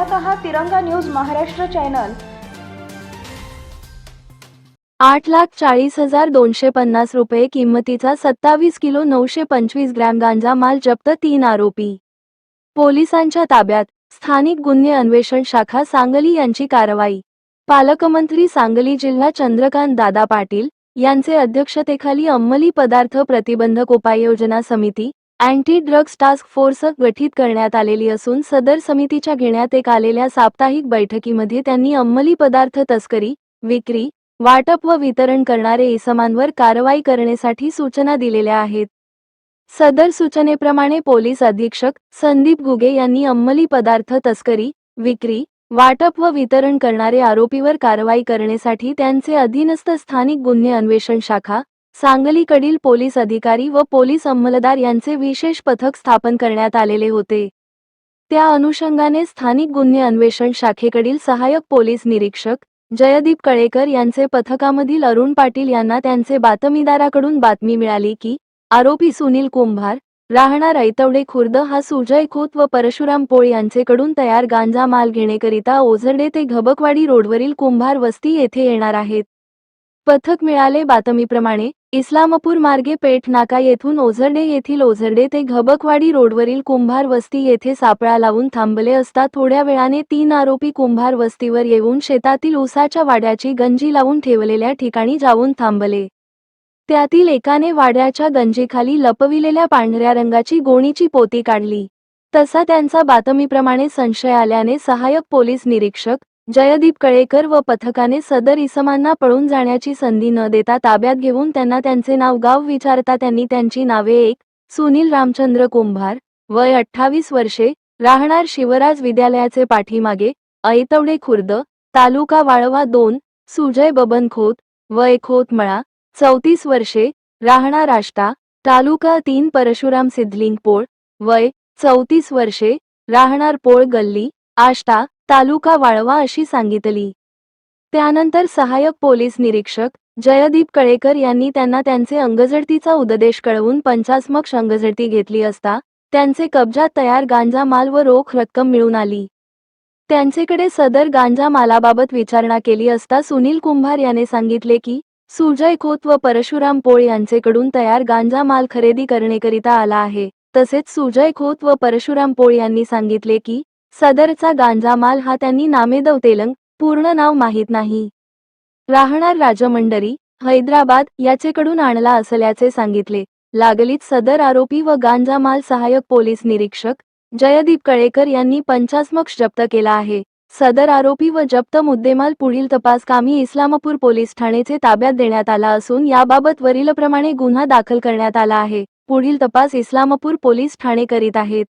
पाहत आहात तिरंगा न्यूज महाराष्ट्र चॅनल. आठ लाख चाळीस हजार दोनशे पन्नास रुपये किंमतीचा सत्तावीस किलो नऊशे पंचवीस ग्रॅम गांजा माल जप्त तीन आरोपी. पोलिसांच्या ताब्यात स्थानिक गुन्हे अन्वेषण शाखा सांगली यांची कारवाई. पालकमंत्री सांगली जिल्हा चंद्रकांत दादा पाटील यांचे अध्यक्षतेखाली अंमली पदार्थ प्रतिबंधक उपाययोजना समिती अँटी ड्रग्ज टास्क फोर्स गठीत करण्यात आलेली असून सदर समितीच्या घेण्यात एक आलेल्या साप्ताहिक बैठकीमध्ये त्यांनी अंमली पदार्थ तस्करी विक्री वाटप व वितरण करणारे इसमांवर कारवाई करण्यासाठी सूचना दिलेल्या आहेत. सदर सूचनेप्रमाणे पोलीस अधीक्षक संदीप गुगे यांनी अंमली पदार्थ तस्करी विक्री वाटप व वितरण करणारे आरोपीवर कारवाई करण्यासाठी त्यांचे अधीनस्थ स्थानिक गुन्हे अन्वेषण शाखा सांगलीकडील पोलीस अधिकारी व पोलीस अंमलदार यांचे विशेष पथक स्थापन करण्यात आलेले होते. त्या अनुषंगाने स्थानिक गुन्हे अन्वेषण शाखेकडील सहाय्यक पोलीस निरीक्षक जयदीप कळेकर यांचे पथकामधील अरुण पाटील यांना त्यांचे बातमीदाराकडून बातमी मिळाली की आरोपी सुनील कुंभार राहणार ऐतवडे खुर्द हा सुजय खोत व परशुराम पोळ यांचेकडून तयार गांजा माल घेण्याकरिता ओझरडे ते घबकवाडी रोडवरील कुंभार वस्ती येथे येणार आहेत. पथक मिळाले बातमीप्रमाणे इस्लामपूर मार्गे पेठनाका येथून ओझरडे येथील ओझरडे ते घबकवाडी रोडवरील कुंभार वस्ती येथे सापळा लावून थांबले असता थोड्या वेळाने तीन आरोपी कुंभार वस्तीवर येऊन शेतातील उसाच्या वाड्याची गंजी लावून ठेवलेल्या ठिकाणी जाऊन थांबले. त्यातील एकाने वाड्याच्या गंजीखाली लपविलेल्या पांढऱ्या रंगाची गोणीची पोती काढली. तसा त्यांचा बातमीप्रमाणे संशय आल्याने सहाय्यक पोलीस निरीक्षक जयदीप कळेकर व पथकाने सदर इसमांना पळून जाण्याची संधी न देता ताब्यात घेऊन त्यांना त्यांचे नाव गाव विचारता त्यांनी त्यांची नावे एक सुनील रामचंद्र कुंभार वय अठ्ठावीस वर्षे राहणार शिवराज विद्यालयाचे पाठीमागे ऐतवडे खुर्द तालुका वाळवा दोन सुजय बबन खोत वय खोतमळा चौतीस वर्षे राहणार आष्टा तालुका तीन परशुराम सिद्धलिंग पोळ वय चौतीस वर्षे राहणार पोळ गल्ली आष्टा तालुका वाळवा अशी सांगितली. त्यानंतर सहाय्यक पोलीस निरीक्षक जयदीप कळेकर यांनी त्यांना त्यांचे अंगझडतीचा उददेश कळवून पंचास्मक अंगझडती घेतली असता त्यांचे कब्जात तयार गांजा माल व रोख रक्कम मिळून आली. त्यांचेकडे सदर गांजा मालाबाबत विचारणा केली असता सुनील कुंभार याने सांगितले की सुजय खोत व परशुराम पोळ यांचेकडून तयार गांजा माल खरेदी करण्याकरिता आला आहे. तसेच सुजय खोत व परशुराम पोळ यांनी सांगितले की सदरचा गांजा माल हा त्यांनी नामेदव तेलंग पूर्ण नाव माहीत नाही. राहणार राजमंडरी हैदराबाद याचेकडून आणला असल्याचे सांगितले. लागलीच सदर आरोपी व गांजा माल सहाय्यक पोलीस निरीक्षक जयदीप कळेकर यांनी पंचासमक्ष जप्त केला आहे. सदर आरोपी व जप्त मुद्देमाल पुढील तपास कामी इस्लामपूर पोलीस ठाणेचे ताब्यात देण्यात आला असून याबाबत वरीलप्रमाणे गुन्हा दाखल करण्यात आला आहे. पुढील तपास इस्लामपूर पोलीस ठाणे करीत आहेत.